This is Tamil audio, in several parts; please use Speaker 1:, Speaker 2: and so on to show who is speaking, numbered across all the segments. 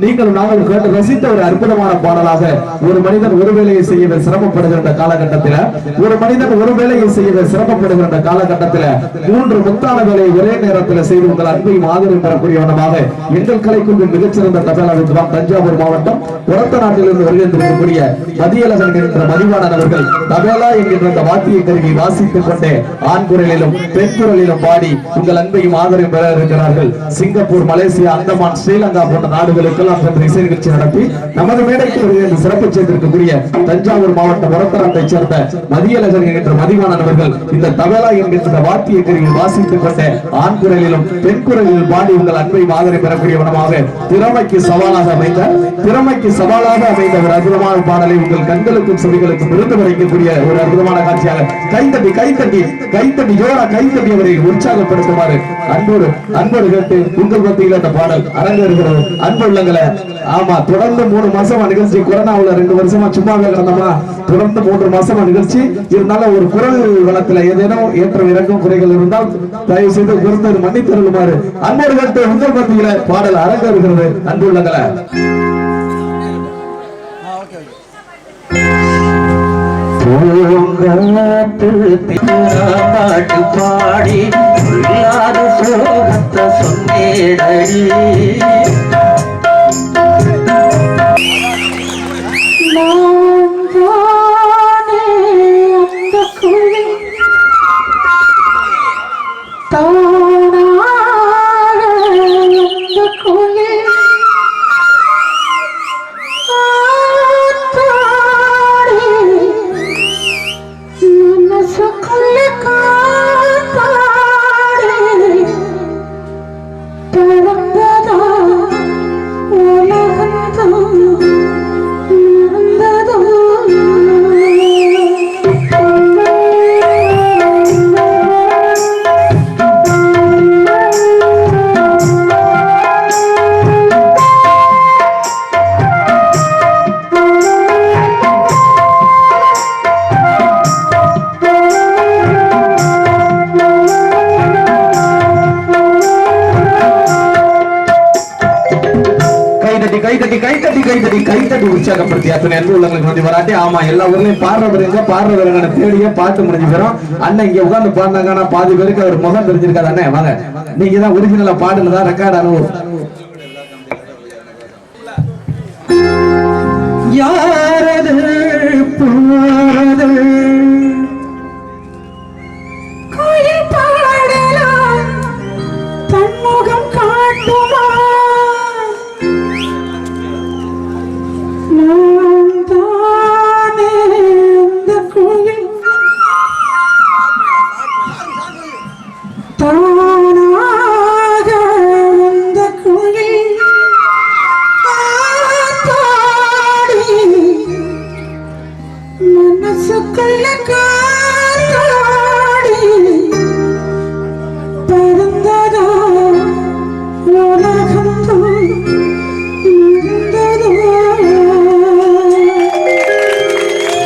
Speaker 1: நீங்கள் நாங்கள் கேட்டு ரசித்த ஒரு அற்புதமான பாடலாக ஒரு மனிதன் ஒரு வேலையை செய்ய சிரமப்படுகின்ற காலகட்டத்தில் ஒரு மனிதன் ஒரு வேலையை செய்ய சிரமப்படுகின்ற காலகட்டத்தில் மூன்று முத்தான வேலையை ஒரே நேரத்தில் செய்து உங்கள் அன்பையும் ஆதரவு பெறக்கூடியவனமாக எங்கள் கலைக்குழுவின் மிகச்சிறந்த தபால் வித்வான் தஞ்சாவூர் மாவட்டம் புறத்த நாட்டிலிருந்து வருகின்றிருக்கக்கூடிய மதியழகன் என்கின்ற மதிவாணன் அவர்கள் தபேலா என்கின்ற அந்த வாத்திய கருவி வாசித்துக் கொண்டே ஆண் குரலிலும் பெண் குரலிலும் பாடி உங்கள் அன்பையும் ஆதரவு பெற இருக்கிறார்கள். சிங்கப்பூர் மலேசியா அந்தமான் ஸ்ரீலங்கா போன்ற நாடுகளுக்கு வரலாற்று இசை நிகழ்ச்சி நடத்தி நமது மேடைக்கு வருகின்ற சிறப்பு செய்திருக்கக்கூடிய தஞ்சாவூர் மாவட்டம் உரத்தநாட்டைச் சேர்ந்த மதியழகன் என்கின்ற மதிவாணன் அவர்கள் இந்த தபேலா என்கின்ற வாத்திய கருவியில் வாசித்துக் கொண்ட ஆண் குரலிலும் பெண் குரலிலும் பாடி உங்கள் அன்பை மாதிரி பெறக்கூடியவனமாக திறமைக்கு சவாலாக அமைந்த திறமைக்கு சவாலாக அமைந்த ஒரு அற்புதமான பாடலை உங்கள் கண்களுக்கும் செவிகளுக்கும் விருந்து வரைக்கக்கூடிய ஒரு அற்புதமான காட்சியாக கைத்தட்டி கைத்தட்டி கைத்தட்டி ஜோரா கைத்தட்டி அவரை உற்சாகப்படுத்துமாறு அன்போடு அன்போடு கேட்டு உங்கள் மத்தியில் அந்த பாடல் அரங்கேறுகிறது. அன்புள்ள உள்ளங்களை ஆமா தொடர்ந்து மூணு மாசமா நிகழ்ச்சி. கொரோனாவுல ரெண்டு வருஷமா சும்மாவே கிடந்தோமா தொடர்ந்து மூன்று மாசமா நிகழ்ச்சி. இருந்தாலும் ஒரு குரல் வளத்துல ஏதேனும் ஏற்றம் இறங்கும் குறைகள் இருந்தால் தயவு செய்து குறைந்தது மன்னித்தருளுமாறு அன்போடு கேட்டு உங்கள் மத்தியில பாடல் அரங்கேறுகிறது. அன்பு உள்ளங்களை.
Speaker 2: பாட்டு பாடி இல்லாத சோகத்தை சொன்னேடடி
Speaker 1: கைதட்டி கைதட்டி கைதட்டி கைதட்டி கைதட்டி உற்சாகப்படுத்தி அத்தனை அன்பு உள்ளவங்களுக்கு வந்து வராட்டி. ஆமா எல்லா ஊர்லயும் பாடுறவர் எங்க பாடுறவங்க தேடியே பாட்டு முடிஞ்சு போயிடும் அண்ணன் இங்க உட்காந்து பாடினாங்க ஆனா பாதி பேருக்கு அவர் முகம் தெரிஞ்சிருக்காது. அண்ணன் வாங்க. நீங்க தான் ஒரிஜினலா பாடுனதா ரெக்கார்ட் அனுபவம்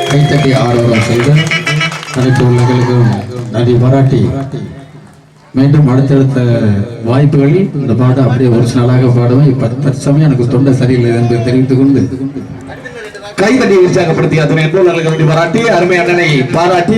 Speaker 3: கைத்தட்டி ஆரோக்கியம் செய்த அனைத்து உலகளுக்கும் நன்றி பாராட்டி மீண்டும் அடுத்தடுத்த வாய்ப்புகளில் இந்த பாட்டை அப்படியே ஒரிஜினலாக பாடுவேன். இப்ப தற்சமயம் எனக்கு தொண்டை சரியில்லை என்று தெரிவித்துக் கொண்டு
Speaker 1: கைதட்டி உற்சாகப்படுத்தி அத்தனை பாராட்டி அருமை அண்ணனை பாராட்டி